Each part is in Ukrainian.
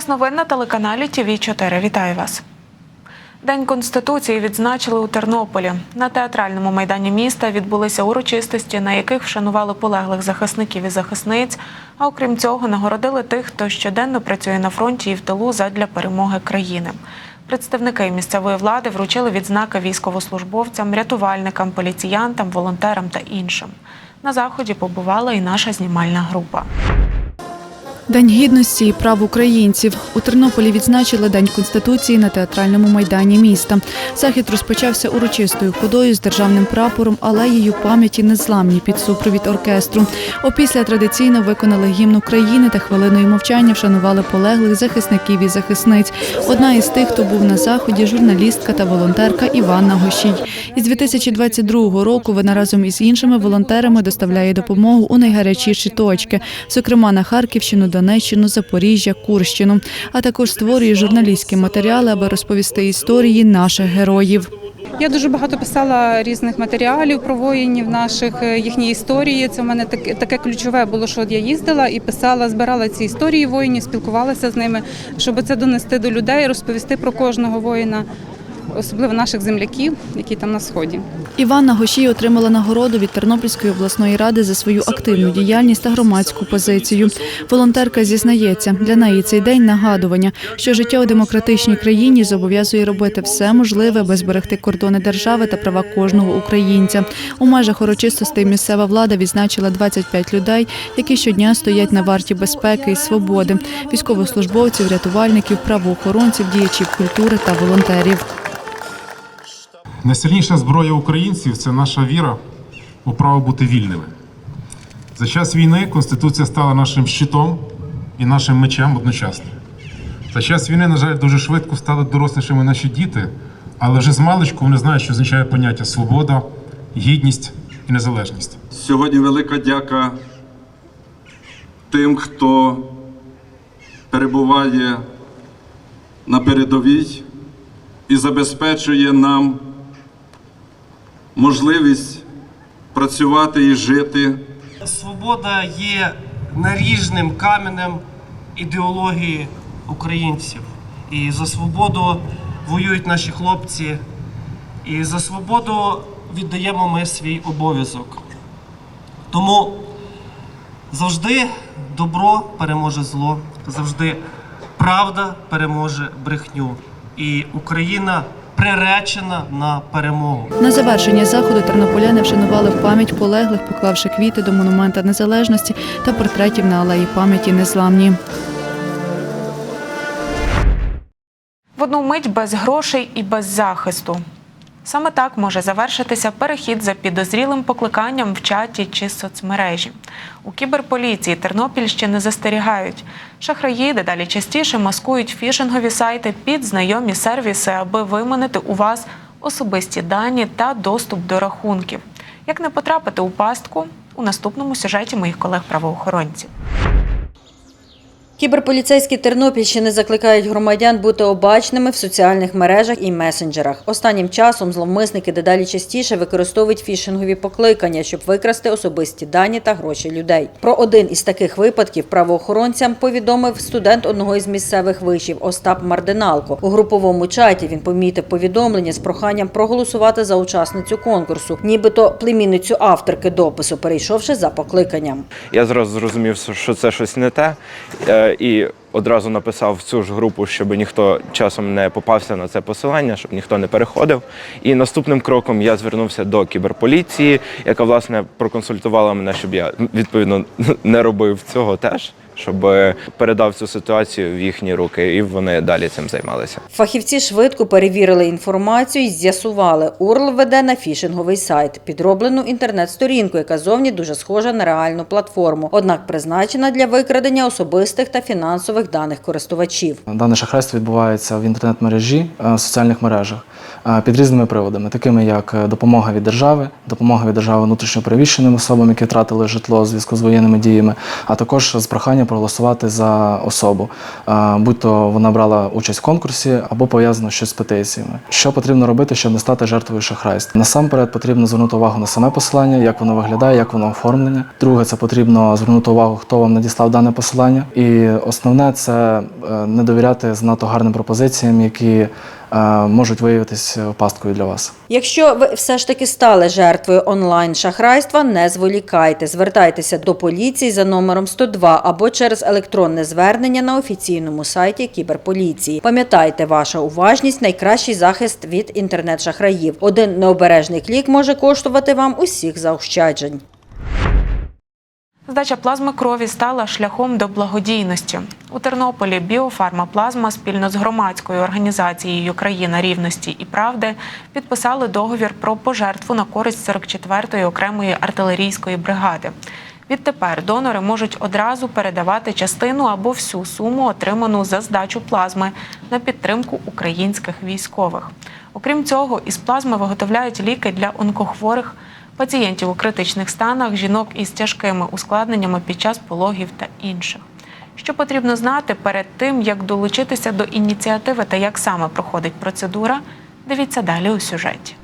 Час новин на телеканалі ТВ 4 Вітаю вас. День Конституції відзначили у Тернополі. На театральному майдані міста відбулися урочистості, на яких вшанували полеглих захисників і захисниць. А окрім цього, нагородили тих, хто щоденно працює на фронті і в тилу задля перемоги країни. Представники місцевої влади вручили відзнаки військовослужбовцям, рятувальникам, поліціянтам, волонтерам та іншим. На заході побувала і наша знімальна група. День гідності і прав українців у Тернополі відзначили День конституції на театральному майдані міста. Захід розпочався урочистою ходою з державним прапором, алеєю пам'яті незламні під супровід оркестру. Опісля традиційно виконали гімн України та хвилиною мовчання вшанували полеглих захисників і захисниць. Одна із тих, хто був на заході, журналістка та волонтерка Іванна Гощій. Із 2022 року вона разом із іншими волонтерами доставляє допомогу у найгарячіші точки, зокрема на Харківщину, Донеччину, Запоріжжя, Курщину, а також створює журналістські матеріали, аби розповісти історії наших героїв. Я дуже багато писала різних матеріалів про воїнів наших, е, їхні історії. Це в мене таке, таке ключове було, що я їздила і писала, збирала ці історії воїнів, спілкувалася з ними, щоб це донести до людей, розповісти про кожного воїна, особливо наших земляків, які там на сході. Іванна Гощій отримала нагороду від Тернопільської обласної ради за свою активну діяльність та громадську позицію. Волонтерка зізнається, для неї цей день нагадування, що життя у демократичній країні зобов'язує робити все можливе, аби зберегти кордони держави та права кожного українця. У межах урочистостей місцева влада відзначила 25 людей, які щодня стоять на варті безпеки і свободи, військовослужбовців, рятувальників, правоохоронців, діячів культури та волонтерів. Найсильніша зброя українців це наша віра у право бути вільними. За час війни Конституція стала нашим щитом і нашим мечем одночасно. За час війни, на жаль, дуже швидко стали дорослішими наші діти, але вже з маличку вони знають, що означає поняття свобода, гідність і незалежність. Сьогодні велика дяка тим, хто перебуває на передовій і забезпечує нам можливість працювати і жити. Свобода є наріжним каменем ідеології українців. І за свободу воюють наші хлопці. І за свободу віддаємо ми свій обов'язок. Тому завжди добро переможе зло, завжди правда переможе брехню. І Україна приречена на перемогу. На завершення заходу тернополяни вшанували в пам'ять полеглих, поклавши квіти до монумента незалежності та портретів на алеї пам'яті незламні. В одну мить без грошей і без захисту. Саме так може завершитися перехід за підозрілим покликанням в чаті чи соцмережі. У кіберполіції Тернопільщини застерігають. Шахраї дедалі частіше маскують фішингові сайти під знайомі сервіси, аби виманити у вас особисті дані та доступ до рахунків. Як не потрапити у пастку у наступному сюжеті моїх колег-правоохоронців. Кіберполіцейські Тернопільщини закликають громадян бути обачними в соціальних мережах і месенджерах. Останнім часом зловмисники дедалі частіше використовують фішингові покликання, щоб викрасти особисті дані та гроші людей. Про один із таких випадків правоохоронцям повідомив студент одного із місцевих вишів Остап Мардиналко. У груповому чаті він помітив повідомлення з проханням проголосувати за учасницю конкурсу, нібито племінницю авторки допису, перейшовши за покликанням. Я зразу зрозумів, що це щось не те, е, і одразу написав в цю ж групу, щоб ніхто часом не попався на це посилання, щоб ніхто не переходив. І наступним кроком я звернувся до кіберполіції, яка власне проконсультувала мене, щоб я відповідно не робив цього теж, щоб передав цю ситуацію в їхні руки, і вони далі цим займалися. Фахівці швидко перевірили інформацію і з'ясували, URL веде на фішинговий сайт, підроблену інтернет-сторінку, яка зовні дуже схожа на реальну платформу, однак призначена для викрадення особистих та фінансових даних користувачів. Дане шахрайство відбувається в інтернет-мережі, е, соціальних мережах е, під різними приводами, такими як е, допомога від держави, допомога від держави внутрішньопереміщеним особам, які втратили житло у зв'язку з воєнними діями, а також з проханням проголосувати за особу, будь-то вона брала участь в конкурсі або пов'язано щось з петиціями. Що потрібно робити, щоб не стати жертвою шахрайства? Насамперед потрібно звернути увагу на саме посилання, як воно виглядає, як воно оформлене. Друге, це потрібно звернути увагу, хто вам надіслав дане посилання. І основне це е, не довіряти занадто гарним пропозиціям, які е, можуть виявитися пасткою для вас. Якщо ви все ж таки стали жертвою онлайн шахрайства, не зволікайте. Звертайтеся до поліції за номером 102 або через електронне звернення на офіційному сайті кіберполіції. Пам'ятайте, ваша уважність найкращий захист від інтернет-шахраїв. Один необережний клік може коштувати вам усіх заощаджень. Здача плазми крові стала шляхом до благодійності. У Тернополі біофармаплазма спільно з громадською організацією Країна рівності і правди підписали договір про пожертву на користь 44-ї окремої артилерійської бригади. Відтепер донори можуть одразу передавати частину або всю суму, отриману за здачу плазми, на підтримку українських військових. Окрім цього, із плазми виготовляють ліки для онкохворих пацієнтів у критичних станах, жінок із тяжкими ускладненнями під час пологів та інших. Що потрібно знати перед тим, як долучитися до ініціативи та як саме проходить процедура, дивіться далі у сюжеті.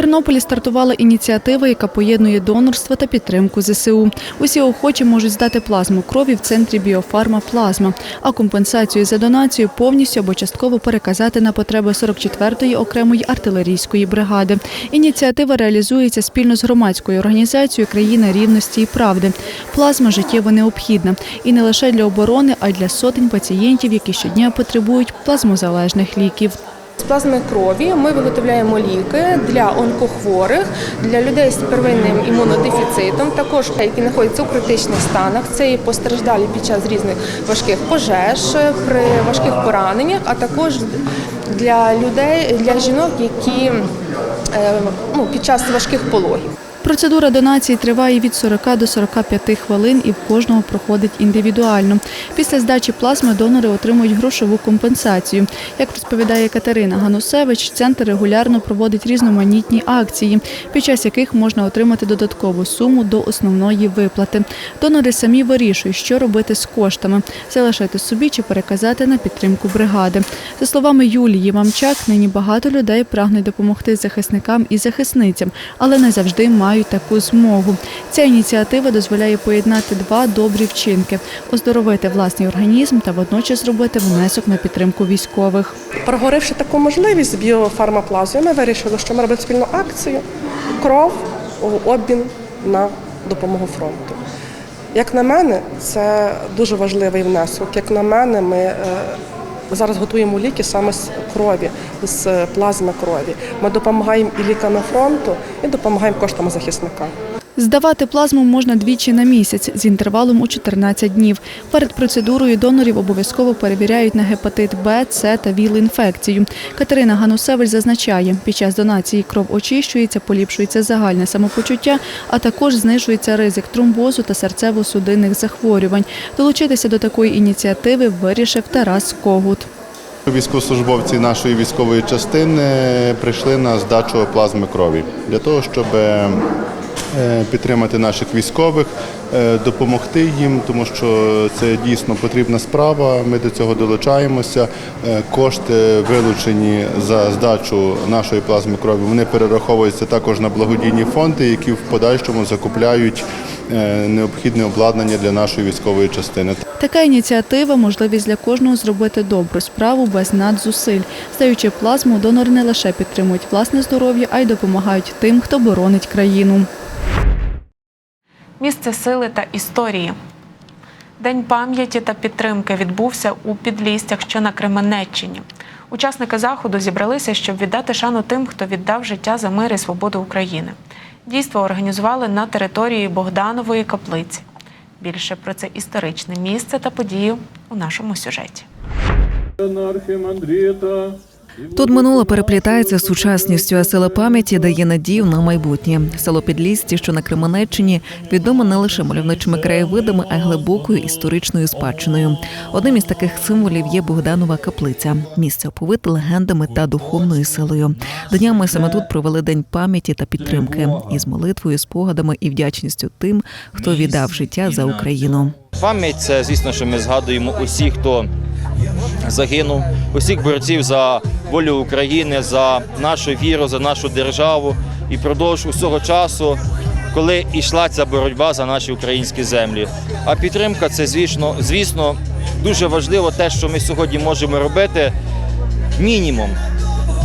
Тернополі стартувала ініціатива, яка поєднує донорство та підтримку ЗСУ. Усі охочі можуть здати плазму крові в центрі біофарма Плазма, а компенсацію за донацію повністю або частково переказати на потреби 44-ї окремої артилерійської бригади. Ініціатива реалізується спільно з громадською організацією Країна рівності і правди. Плазма життєво необхідна і не лише для оборони, а й для сотень пацієнтів, які щодня потребують плазмозалежних ліків. З плазми крові ми виготовляємо ліки для онкохворих, для людей з первинним імунодефіцитом, також які знаходяться у критичних станах. Це і постраждалі під час різних важких пожеж, при важких пораненнях, а також для людей, для жінок, які е, ну, під час важких пологів. Процедура донації триває від 40 до 45 хвилин і в кожного проходить індивідуально. Після здачі плазми донори отримують грошову компенсацію. Як розповідає Катерина Ганусевич, центр регулярно проводить різноманітні акції, під час яких можна отримати додаткову суму до основної виплати. Донори самі вирішують, що робити з коштами залишити собі чи переказати на підтримку бригади. За словами Юлії Мамчак, нині багато людей прагнуть допомогти захисникам і захисницям, але не завжди мають таку змогу. Ця ініціатива дозволяє поєднати два добрі вчинки оздоровити власний організм та водночас зробити внесок на підтримку військових. Проговоривши таку можливість з біофармаплазою, ми вирішили, що ми робимо спільну акцію кров в обмін на допомогу фронту. Як на мене, це дуже важливий внесок. Як на мене, ми е, зараз готуємо ліки саме з крові, з плазми крові. Ми допомагаємо і лікам фронту, і допомагаємо коштами захисника. Здавати плазму можна двічі на місяць з інтервалом у 14 днів. Перед процедурою донорів обов'язково перевіряють на гепатит Б, С та ВІЛ-інфекцію. Катерина Ганусевич зазначає, під час донації кров очищується, поліпшується загальне самопочуття, а також знижується ризик тромбозу та серцево-судинних захворювань. Долучитися до такої ініціативи вирішив Тарас Когут. Військовослужбовці нашої військової частини прийшли на здачу плазми крові для того, щоб підтримати наших військових, е, допомогти їм, тому що це дійсно потрібна справа. Ми до цього долучаємося. Е, Кошти вилучені за здачу нашої плазми крові. Вони перераховуються також на благодійні фонди, які в подальшому закупляють е, необхідне обладнання для нашої військової частини. Така ініціатива можливість для кожного зробити добру справу без надзусиль. Здаючи плазму, донори не лише підтримують власне здоров'я, а й допомагають тим, хто боронить країну. Місце сили та історії. День пам'яті та підтримки відбувся у Підлістях, що на Кременеччині. Учасники заходу зібралися, щоб віддати шану тим, хто віддав життя за мир і свободу України. Дійство організували на території Богданової каплиці. Більше про це історичне місце та подію у нашому сюжеті. Тут минуле переплітається з сучасністю, а сила пам'яті дає надію на майбутнє. Село Підлісті, що на Кременеччині, відоме не лише мальовничими краєвидами, а й глибокою історичною спадщиною. Одним із таких символів є Богданова каплиця, місце оповите легендами та духовною силою. Днями саме тут провели день пам'яті та підтримки із молитвою, спогадами і вдячністю тим, хто віддав життя за Україну. Пам'ять це, звісно, що ми згадуємо усіх, хто загинув, усіх борців за волю України, за нашу віру, за нашу державу. І впродовж усього часу коли йшла ця боротьба за наші українські землі. А підтримка це, звісно, звісно, дуже важливо те, що ми сьогодні можемо робити. Мінімум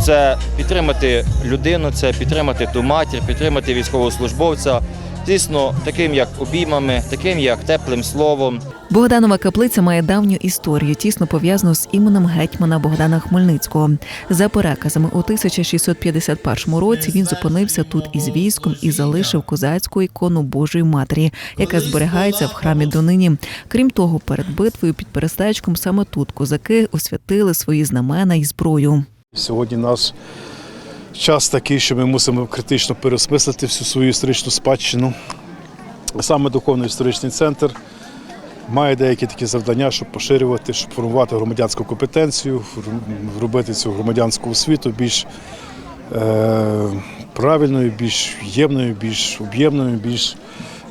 це підтримати людину, це підтримати ту матір, підтримати військовослужбовця. Звісно, таким як обіймами, таким як теплим словом. Богданова каплиця має давню історію, тісно пов'язану з іменем гетьмана Богдана Хмельницького. За переказами, у 1651 році він зупинився тут із військом і залишив козацьку ікону Божої Матері, яка зберігається в храмі донині. Крім того, перед битвою під Перестечком саме тут козаки освятили свої знамена і зброю. Сьогодні наш час такий, що ми мусимо критично переосмислити всю свою історичну спадщину. Саме духовний історичний центр має деякі такі завдання, щоб поширювати, щоб формувати громадянську компетенцію, робити цю громадянську освіту більш е, правильною, більш ємною, більш об'ємною, більш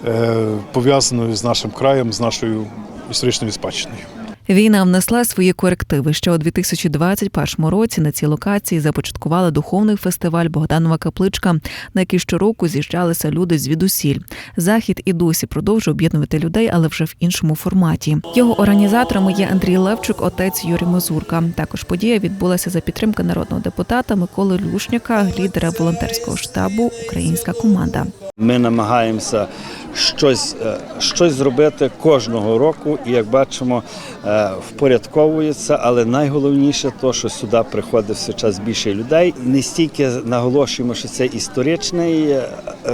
е, пов'язаною з нашим краєм, з нашою історичною спадщиною. Війна внесла свої корективи. Ще у 2021 році на цій локації започаткували духовний фестиваль Богданова капличка, на який щороку з'їжджалися люди звідусіль. Захід і досі продовжує об'єднувати людей, але вже в іншому форматі. Його організаторами є Андрій Левчук, отець Юрій Мазурка. Також подія відбулася за підтримки народного депутата Миколи Люшняка, лідера волонтерського штабу Українська команда. Ми намагаємося щось, е, щось зробити кожного року, і як бачимо, е, впорядковується. Але найголовніше то, що сюди приходить все час більше людей. Не стільки наголошуємо, що це історичний е,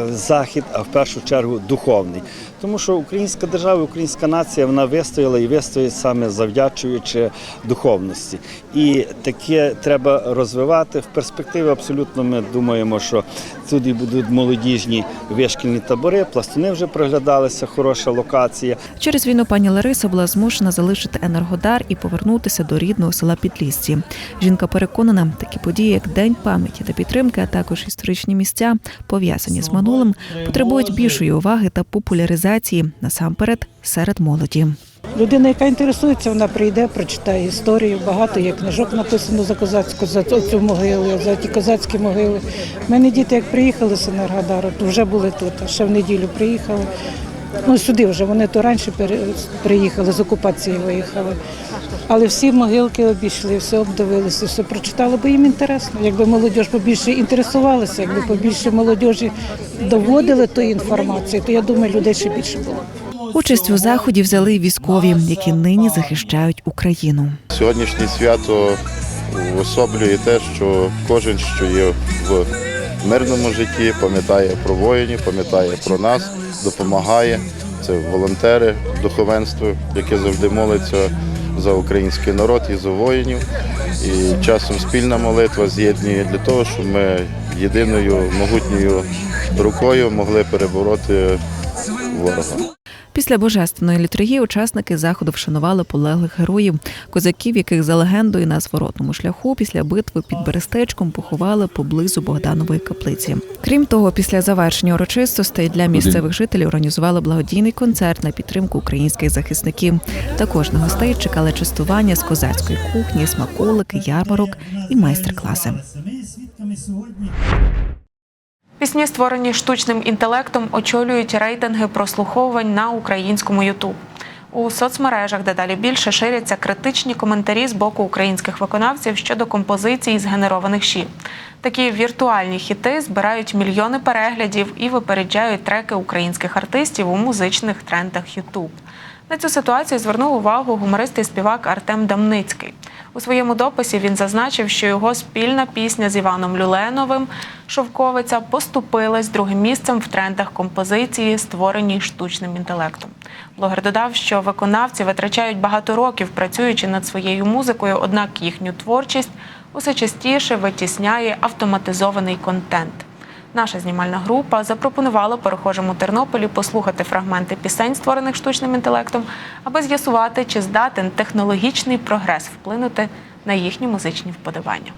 захід, а в першу чергу духовний. Тому що українська держава, українська нація вона вистояла і вистоїть саме завдячуючи духовності. І таке треба розвивати. В перспективі абсолютно ми думаємо, що туди будуть молодіжні вишкільні табори, пластуни вже проглядалися, хороша локація. Через війну пані Лариса була змушена залишити енергодар і повернутися до рідного села Підлісці. Жінка переконана, такі події, як День пам'яті та підтримки, а також історичні місця, пов'язані з минулим, потребують більшої уваги та популяризації насамперед серед молоді. Людина, яка інтересується, вона прийде, прочитає історію. Багато є книжок написано за козацьку, за цю могилу, за ті козацькі могили. У мене діти, як приїхали з Енергодару, то вже були тут, ще в неділю приїхали. Ну, сюди вже вони то раніше приїхали, з окупації виїхали. Але всі могилки обійшли, все обдивилися, все прочитали, бо їм інтересно. Якби молодь побільше інтересувалася, якби побільше молодіжі доводили ту інформацію, то я думаю, людей ще більше було. Участь у заході взяли військові, які нині захищають Україну. Сьогоднішнє свято уособлює те, що кожен, що є в мирному житті, пам'ятає про воїнів, пам'ятає про нас, допомагає. Це волонтери, духовенство, яке завжди молиться за український народ і за воїнів. І часом спільна молитва з'єднує для того, щоб ми єдиною могутньою рукою могли перебороти ворога. Після божественної літургії учасники заходу вшанували полеглих героїв, козаків, яких за легендою на зворотному шляху після битви під Берестечком поховали поблизу Богданової каплиці. Крім того, після завершення урочистостей для місцевих жителів організували благодійний концерт на підтримку українських захисників. Також на гостей чекали частування з козацької кухні, смаколики, ярмарок і майстер-класи. Пісні, створені штучним інтелектом, очолюють рейтинги прослуховувань на українському Ютуб. У соцмережах дедалі більше ширяться критичні коментарі з боку українських виконавців щодо композицій, згенерованих щі. Такі віртуальні хіти збирають мільйони переглядів і випереджають треки українських артистів у музичних трендах Ютуб. На цю ситуацію звернув увагу гуморист і співак Артем Дамницький. У своєму дописі він зазначив, що його спільна пісня з Іваном Люленовим Шовковиця поступилась другим місцем в трендах композиції, створеній штучним інтелектом. Блогер додав, що виконавці витрачають багато років, працюючи над своєю музикою, однак їхню творчість усе частіше витісняє автоматизований контент. Наша знімальна група запропонувала перехожим Тернополі послухати фрагменти пісень, створених штучним інтелектом, аби з'ясувати, чи здатен технологічний прогрес вплинути на їхні музичні вподобання.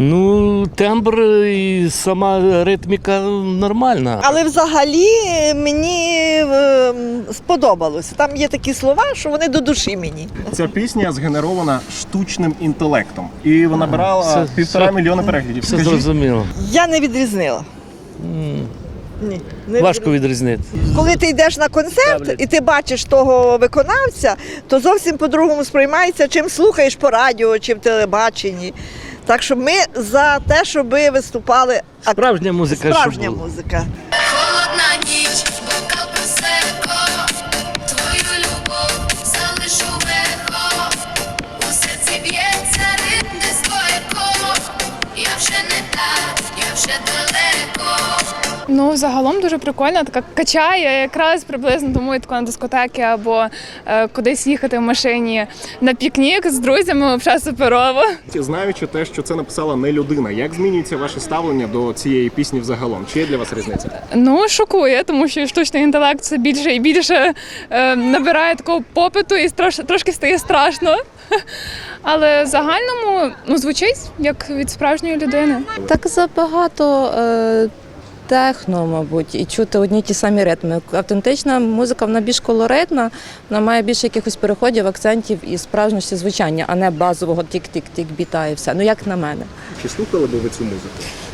Ну, тембр і сама ритміка нормальна. Але взагалі мені е, сподобалось. Там є такі слова, що вони до душі мені. Ця пісня згенерована штучним інтелектом, і вона набрала Це- півтора це- мільйона переглядів. Все Скажіть, зрозуміло. Я не відрізнила. Ні, не Важко відрізнити. Коли ти йдеш на концерт і ти бачиш того виконавця, то зовсім по-другому сприймається, чим слухаєш по радіо чи в телебаченні. Так що ми за те, щоб виступали Справжня музика. справжня була. музика. Ну, загалом дуже прикольно, така качає якраз приблизно тому і тако на дискотеки або е, кудись їхати в машині на пікнік з друзями, взагалі суперово. знаючи те, що це написала не людина, як змінюється ваше ставлення до цієї пісні взагалом? Чи є для вас різниця? Ну, шокує, тому що штучний інтелект все більше і більше е, набирає такого попиту і трош, трошки стає страшно. Але в загальному ну, звучить як від справжньої людини. Так забагато е, техно, мабуть, і чути одні ті самі ритми. Автентична музика вона більш колоритна, вона має більше якихось переходів, акцентів і справжності звучання, а не базового тік-тік-тік біта і все. Ну як на мене. Чи слухали би ви цю музику?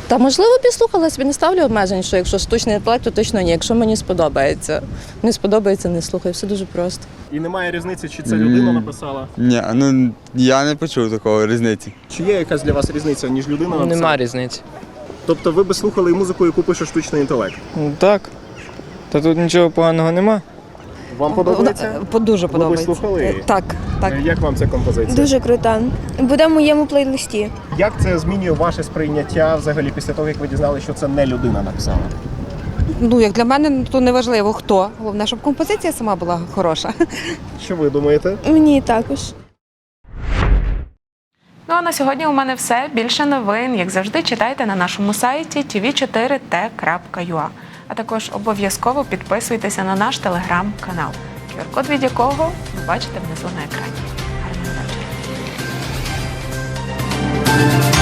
Та можливо підслухала собі, не ставлю обмежень, що якщо штучний інтелект, то точно ні. Якщо мені сподобається. Не сподобається, не слухай. Все дуже просто. І немає різниці, чи це людина написала? Ні, ну я не почув такої різниці. Чи є якась для вас різниця, ніж людина написала? Нема різниці. Тобто ви би слухали і музику, яку пише штучний інтелект? Ну, Так. Та тут нічого поганого нема. Вам подобається? Дуже Ви слухали її? Так, так. Е, Як вам ця композиція? Дуже крута. Буде в моєму плейлисті. Як це змінює ваше сприйняття взагалі після того, як ви дізналися, що це не людина написала? Ну, як для мене, то не важливо хто. Головне, щоб композиція сама була хороша. Що ви думаєте? Мені також. Ну а на сьогодні у мене все. Більше новин, як завжди, читайте на нашому сайті tv4t.ua. А також обов'язково підписуйтеся на наш телеграм-канал, QR-код від якого ви бачите внизу на екрані. Гарного вечора!